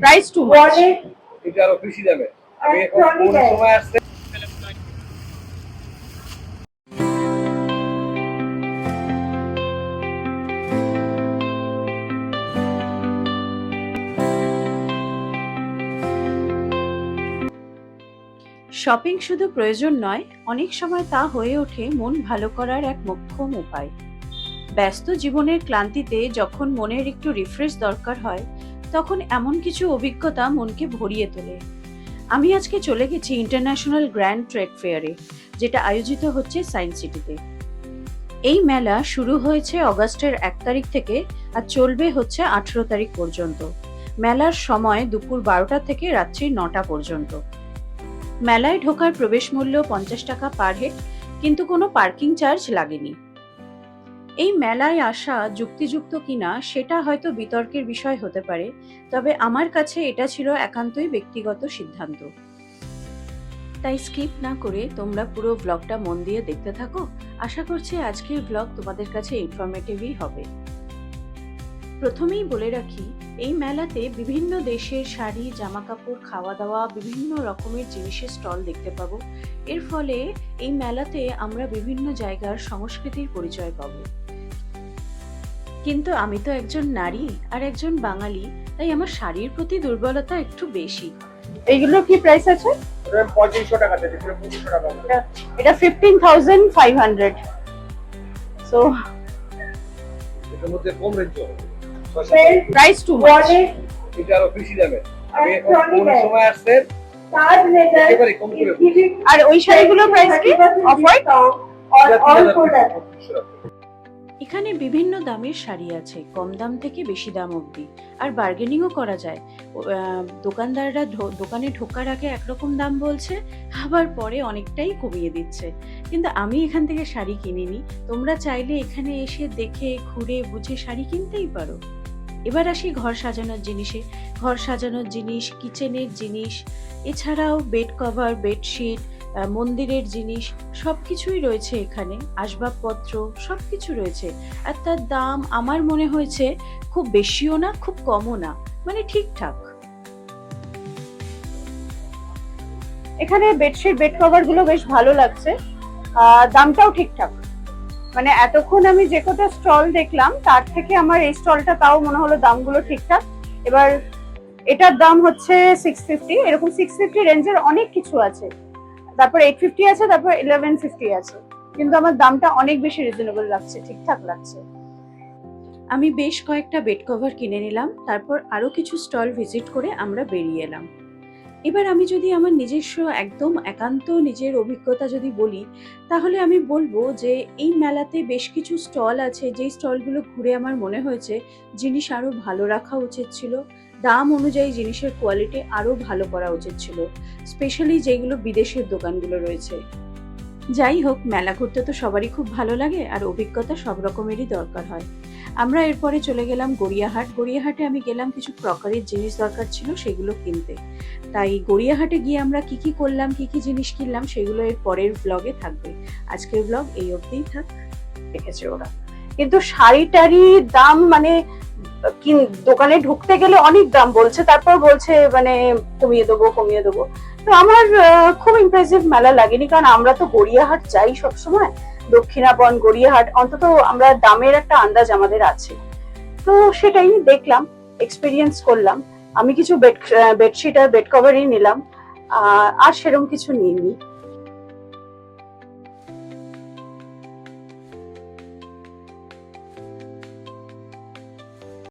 Price too much এটা আরও বেশি দামে আমি এখন কোন সময় আসছে শপিং শুধু প্রয়োজন নয় অনেক সময় তা হয়ে ওঠে মন ভালো করার এক মোক্ষম উপায়। ব্যস্ত জীবনের ক্লান্তিতে যখন মনের একটু রিফ্রেশ দরকার হয় তখন এমন কিছু অভিজ্ঞতা মনকে ভরিয়ে তোলে। আমি আজকে চলে গেছি ইন্টারন্যাশনাল গ্র্যান্ড ট্রেড ফেয়ারে, যেটা আয়োজিত হচ্ছে সায়েন্স সিটিতে। এই মেলা শুরু হয়েছে অগস্টের এক তারিখ থেকে আর চলবে হচ্ছে আঠেরো তারিখ পর্যন্ত। মেলার সময় দুপুর বারোটা থেকে রাত্রি নটা পর্যন্ত। মেলায় ঢোকার প্রবেশ মূল্য পঞ্চাশ টাকা পার হেড, কিন্তু কোনো পার্কিং চার্জ লাগেনি। এই মেলায় আসা যুক্তিযুক্ত কিনা সেটা হয়তো বিতর্কের বিষয় হতে পারে, তবে আমার কাছে এটা ছিল একান্তই ব্যক্তিগত সিদ্ধান্ত। তাই স্কিপ না করে তোমরা পুরো ব্লগটা মন দিয়ে দেখতে থাকো। আশা করছি আজকের ব্লগ তোমাদের কাছে ইনফরমেটিভই হবে। প্রথমেই বলে রাখি, এই মেলাতে বিভিন্ন দেশের শাড়ি জামা কাপড় খাওয়া দাওয়া বিভিন্ন রকমের জিনিসের স্টল দেখতে পাবো। এর ফলে এই মেলাতে আমরা বিভিন্ন জায়গার সংস্কৃতির পরিচয় পাবো। কিন্তু আমি তো একজন নারী আর একজন বাঙালি তাই আমার শাড়ির প্রতি দুর্বলতা একটু বেশি। এইগুলো কি প্রাইস আছে? ওটা টাকা টাকা এটা fifteen thousand five hundred so এটার মধ্যে কম রেঞ্জ প্রাইস টু মাচ এটা আরও বেশি দামে আমি কোন সময় আসছে? একেবারে কম করে আর ওই শাড়িগুলোর প্রাইস কি? অফ হোয়াইট এখানে বিভিন্ন দামের শাড়ি আছে, কম দাম থেকে বেশি দাম অবধি। আর বার্গেনিংও করা যায়। দোকানদাররা দোকানে ঢোকার আগে একরকম দাম বলছে, আবার পরে অনেকটাই কমিয়ে দিচ্ছে। কিন্তু আমি এখান থেকে শাড়ি কিনিনি। তোমরা চাইলে এখানে এসে দেখে, ঘুরে, বুঝে শাড়ি কিনতেই পারো। এবার আসি ঘর সাজানোর জিনিসে। ঘর সাজানোর জিনিস কিচেনের জিনিস, এছাড়াও বেড কভার বেডশিট মন্দিরের জিনিস সব কিছুই রয়েছে এখানে, আসবাবপত্র সব কিছু রয়েছে। আর তার দাম আমার মনে হয়েছে খুব বেশিও না, খুব কমও না মানে ঠিকঠাক। এখানে বেডশিট, বেড কভারগুলো বেশ ভালো লাগছে। দামটাও ঠিকঠাক। মানে এতক্ষণ আমি যে কটা স্টল দেখলাম, তার থেকে আমার এই স্টলটা তাও মনে হলো দামগুলো ঠিকঠাক। এবার এটার দাম হচ্ছে সিক্স ফিফটি এরকম সিক্স ফিফটি রেঞ্জের অনেক কিছু আছে। তারপর এইট ফিফটি আছে, তারপর ইলেভেন ফিফটি আছে। কিন্তু আমার দামটা অনেক বেশি রিজনেবল লাগছে, ঠিকঠাক লাগছে। আমি বেশ কয়েকটা বেড কভার কিনে নিলাম, তারপর আরও কিছু স্টল ভিজিট করে আমরা বেরিয়ে এলাম। এবার আমি যদি আমার নিজস্ব একদম একান্ত নিজের অভিজ্ঞতা যদি বলি, তাহলে আমি বলব যে এই মেলাতে বেশ কিছু স্টল আছে, যেই স্টলগুলো ঘুরে আমার মনে হয়েছে জিনিস আরও ভালো রাখা উচিত ছিল। দাম অনুযায়ী জিনিসের কোয়ালিটি আরও ভালো করা উচিত ছিল স্পেশালি যেগুলো বিদেশের দোকানগুলো রয়েছে। যাই হোক, মেলা ঘুরতে তো সবারই খুব ভালো লাগে আর অভিজ্ঞতা সব রকমেরই দরকার হয়। আমরা এরপরে চলে গেলাম গড়িয়াহাট। গড়িয়াহাটে আমি গেলাম কিছু ক্রকারির জিনিস দরকার ছিল সেগুলো কিনতে। তাই গড়িয়াহাটে গিয়ে আমরা কি কি করলাম, কি কি জিনিস কিনলাম সেগুলো এর পরের ব্লগে থাকবে। আজকের ব্লগ এই অবধিই থাক। দেখেছে ওরা। কিন্তু শাড়ি টাড়ির দাম মানে কিন- দোকানে ঢুকতে গেলে অনেক দাম বলছে, তারপর বলছে মানে কমিয়ে দেবো কমিয়ে দেবো। তো আমার খুব ইমপ্রেসিভ মেলা লাগেনি, কারণ আমরা তো গড়িয়াহাট যাই সবসময়। দক্ষিণাবন, গড়িয়াহাট, অন্তত আমরা দামের একটা আন্দাজ আমাদের আছে। তো সেটাই দেখলাম এক্সপিরিয়েন্স করলাম। আমি কিছু বেড বেডশিট আর বেড কভারই নিলাম। আর সেরকম কিছু নিইনি।